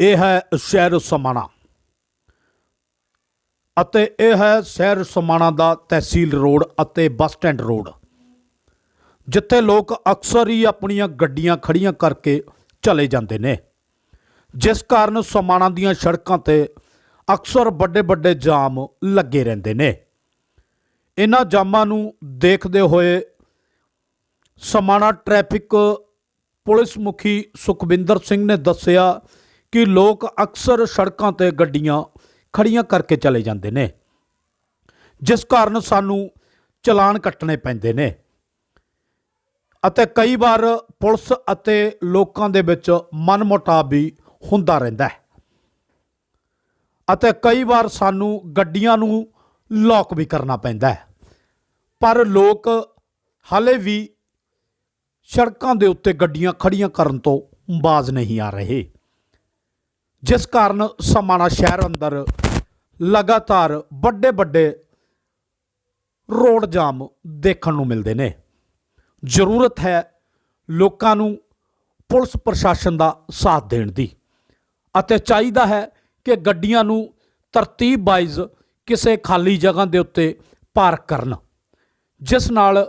ਇਹ ਹੈ ਸ਼ਹਿਰ ਸਮਾਣਾ। ਅਤੇ ਇਹ ਹੈ ਸ਼ਹਿਰ ਸਮਾਣਾ ਦਾ ਤਹਿਸੀਲ ਰੋਡ ਅਤੇ ਬੱਸ ਸਟੈਂਡ ਰੋਡ। ਜਿੱਥੇ ਲੋਕ ਅਕਸਰ ਹੀ ਆਪਣੀਆਂ ਗੱਡੀਆਂ ਖੜੀਆਂ ਕਰਕੇ ਚਲੇ ਜਾਂਦੇ ਨੇ। ਜਿਸ ਕਾਰਨ ਸਮਾਣਾ ਦੀਆਂ ਸੜਕਾਂ ਤੇ ਅਕਸਰ ਵੱਡੇ ਵੱਡੇ ਜਾਮ ਲੱਗੇ ਰਹਿੰਦੇ ਨੇ। ਇਹਨਾਂ ਜਾਮਾਂ ਨੂੰ ਦੇਖਦੇ ਹੋਏ ਸਮਾਣਾ ਟ੍ਰੈਫਿਕ ਪੁਲਿਸ ਮੁਖੀ ਸੁਖਵਿੰਦਰ ਸਿੰਘ ਨੇ ਦੱਸਿਆ ਕਿ ਲੋਕ ਅਕਸਰ ਸੜਕਾਂ ਤੇ ਗੱਡੀਆਂ ਖੜੀਆਂ ਕਰਕੇ ਚਲੇ ਜਾਂਦੇ ਨੇ। ਜਿਸ ਕਾਰਨ ਸਾਨੂੰ ਚਲਾਨ ਕੱਟਣੇ ਪੈਂਦੇ ਨੇ। ਅਤੇ ਕਈ ਵਾਰ ਪੁਲਿਸ ਅਤੇ ਲੋਕਾਂ ਦੇ ਵਿੱਚ ਮਨਮੋਟਾਵ ਵੀ ਹੁੰਦਾ ਰਹਿੰਦਾ ਹੈ। ਅਤੇ ਕਈ ਵਾਰ ਸਾਨੂੰ ਗੱਡੀਆਂ ਨੂੰ ਲੌਕ ਵੀ ਕਰਨਾ ਪੈਂਦਾ ਹੈ। ਪਰ ਲੋਕ ਹਾਲੇ ਵੀ ਸੜਕਾਂ ਦੇ ਉੱਤੇ ਗੱਡੀਆਂ ਖੜੀਆਂ ਕਰਨ ਤੋਂ ਬਾਜ਼ ਨਹੀਂ ਆ ਰਹੇ। ਜਿਸ ਕਾਰਨ ਸਮਾਣਾ ਸ਼ਹਿਰ ਅੰਦਰ ਲਗਾਤਾਰ ਵੱਡੇ ਵੱਡੇ ਰੋਡ ਜਾਮ ਦੇਖਣ ਨੂੰ ਮਿਲਦੇ ਨੇ। ਜ਼ਰੂਰਤ ਹੈ ਲੋਕਾਂ ਨੂੰ ਪੁਲਿਸ ਪ੍ਰਸ਼ਾਸਨ ਦਾ ਸਾਥ ਦੇਣ ਦੀ ਅਤੇ ਚਾਹੀਦਾ ਹੈ ਕਿ ਗੱਡੀਆਂ ਨੂੰ ਤਰਤੀਬ ਵਾਈਜ਼ ਕਿਸੇ ਖਾਲੀ ਜਗ੍ਹਾ ਦੇ ਉੱਤੇ ਪਾਰਕ ਕਰਨ, ਜਿਸ ਨਾਲ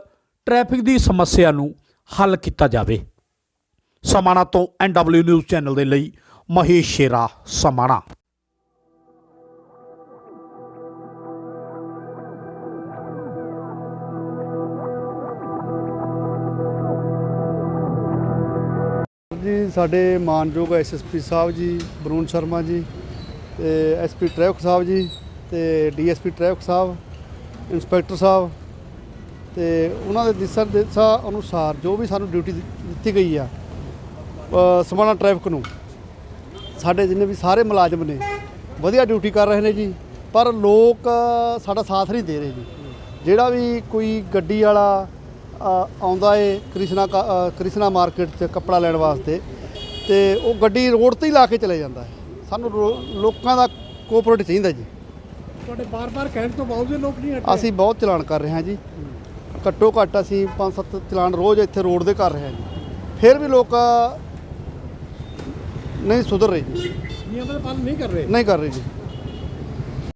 ਟ੍ਰੈਫਿਕ ਦੀ ਸਮੱਸਿਆ ਨੂੰ ਹੱਲ ਕੀਤਾ ਜਾਵੇ। ਸਮਾਣਾ ਤੋਂ ਐਨਡਬਲਯੂ ਨਿਊਜ਼ ਚੈਨਲ ਦੇ ਲਈ ਮਹੇਸ਼ੇਰਾ ਸਮਾਣਾ ਜੀ, ਸਾਡੇ ਮਾਨਯੋਗ ਐਸਐਸਪੀ ਸਾਹਿਬ ਜੀ ਬਰੂਨ ਸ਼ਰਮਾ ਜੀ ਤੇ ਐਸਪੀ ਟ੍ਰੈਫਿਕ ਸਾਹਿਬ ਜੀ ਤੇ ਡੀਐਸਪੀ ਟ੍ਰੈਫਿਕ ਸਾਹਿਬ, ਇੰਸਪੈਕਟਰ ਸਾਹਿਬ ਤੇ ਉਹਨਾਂ ਦੇ ਦਿਸ਼ਾ ਦਿਸ਼ਾ ਅਨੁਸਾਰ ਜੋ ਵੀ ਸਾਨੂੰ ਡਿਊਟੀ ਦਿੱਤੀ ਗਈ ਆ ਸਮਾਣਾ ਟ੍ਰੈਫਿਕ ਨੂੰ ਸਾਡੇ ਜਿੰਨੇ ਵੀ ਸਾਰੇ ਮੁਲਾਜ਼ਮ ਨੇ ਵਧੀਆ ਡਿਊਟੀ ਕਰ ਰਹੇ ਨੇ ਜੀ ਪਰ ਲੋਕ ਸਾਡਾ ਸਾਥ ਨਹੀਂ ਦੇ ਰਹੇ ਜੀ। ਜਿਹੜਾ ਵੀ ਕੋਈ ਗੱਡੀ ਵਾਲਾ ਆਉਂਦਾ ਏ ਕ੍ਰਿਸ਼ਨਾ ਕ੍ਰਿਸ਼ਨਾ ਮਾਰਕੀਟ 'ਚ ਕੱਪੜਾ ਲੈਣ ਵਾਸਤੇ ਤੇ ਉਹ ਗੱਡੀ ਰੋਡ ਤੇ ਹੀ ਲਾ ਕੇ ਚਲੇ ਜਾਂਦਾ ਹੈ। ਸਾਨੂੰ ਲੋਕਾਂ ਦਾ ਕੋਆਪਰੇਟ ਚਾਹੀਦਾ ਜੀ। ਤੁਹਾਡੇ ਬਾਰ-ਬਾਰ ਕਹਿਣ ਤੋਂ ਬਾਵਜੂਦ ਲੋਕ ਨਹੀਂ ਹਟੇ? ਅਸੀਂ ਬਹੁਤ ਚਲਾਨ ਕਰ ਰਹੇ ਹਾਂ ਜੀ। ਘੱਟੋ ਘੱਟ ਅਸੀਂ 5-7 ਚਲਾਨ ਰੋਜ਼ ਇੱਥੇ ਰੋਡ ਦੇ ਕਰ ਰਹੇ ਹਾਂ ਜੀ। ਫਿਰ ਵੀ ਲੋਕ ਨਹੀਂ ਸੁਧਰ ਰਹੇ ਜੀ। ਨਿਯਮਾਂ ਦਾ ਪਾਲਣ ਨਹੀਂ ਕਰ ਰਹੇ? ਨਹੀਂ ਕਰ ਰਹੇ ਜੀ।